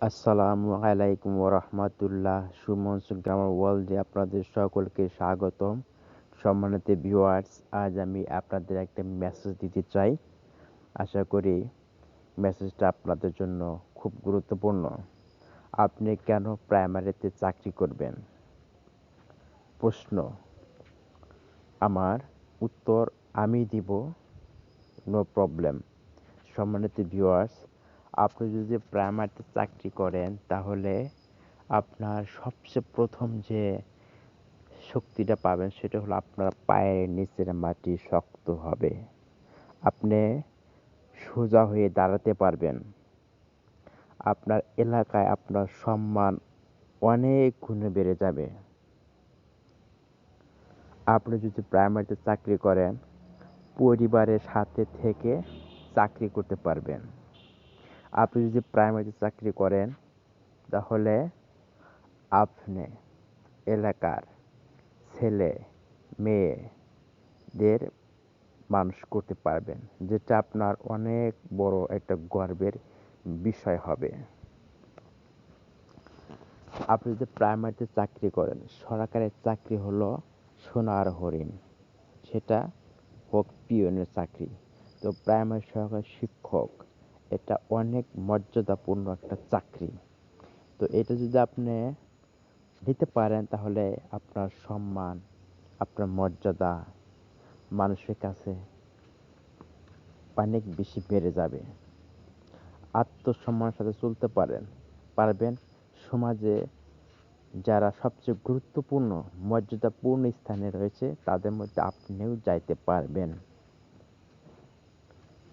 আসসালামু আলাইকুম রহমতুল্লাহ সুমন গ্রামার ওয়ার্ল্ডে আপনাদের সকলকে স্বাগতম। সম্মানিত ভিউয়ার্স, আজ আমি আপনাদের একটা মেসেজ দিতে চাই। আশা করি মেসেজটা আপনাদের জন্য খুব গুরুত্বপূর্ণ। আপনি কেন প্রাইমারিতে চাকরি করবেন? প্রশ্ন। আমার উত্তর আমি দিব, নো প্রবলেম। সম্মানিত ভিউয়ার্স আপনি যদি প্রাইমারিতে চাকরি করেন, তাহলে আপনার সবচেয়ে প্রথম যে শক্তিটা পাবেন, সেটা হলো আপনার পায়ের নিচের মাটি শক্ত হবে। আপনি সোজা হয়ে দাঁড়াতে পারবেন। আপনার এলাকায় আপনার সম্মান অনেক গুণে বেড়ে যাবে। আপনি যদি প্রাইমারিতে চাকরি করেন, পরিবারের সাথে থেকে চাকরি করতে পারবেন। আপনি যদি প্রাইমারিতে চাকরি করেন, তাহলে আপনি এলাকার ছেলে, মেয়েদের মানুষ করতে পারবেন, যেটা আপনার অনেক বড় একটা গর্বের বিষয় হবে। আপনি যদি প্রাইমারিতে চাকরি করেন, সরকারের চাকরি হলো সোনার হরিণ, সেটা হোক পিওনের চাকরি। তো প্রাইমারি সহকারী শিক্ষক এটা অনেক মর্যাদাপূর্ণ একটা চাকরি। তো এটা যদি আপনি নিতে পারেন, তাহলে আপনার সম্মান, আপনার মর্যাদা মানুষের কাছে অনেক বেশি বেড়ে যাবে। আত্মসম্মানের সাথে চলতে পারেন, পারবেন। সমাজে যারা সবচেয়ে গুরুত্বপূর্ণ, মর্যাদাপূর্ণ স্থানে রয়েছে, তাদের মধ্যে আপনিও যাইতে পারবেন।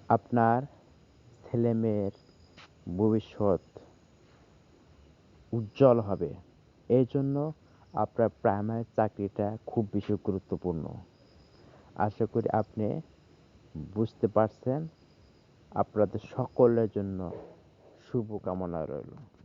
আপনার ছেলেমেয়ের ভবিষ্যৎ উজ্জ্বল হবে। এই জন্য আপনার প্রাইমারি চাকরিটা খুব বেশি গুরুত্বপূর্ণ। আশা করি আপনি বুঝতে পারছেন। আপনাদের সকলের জন্য শুভকামনা রইল।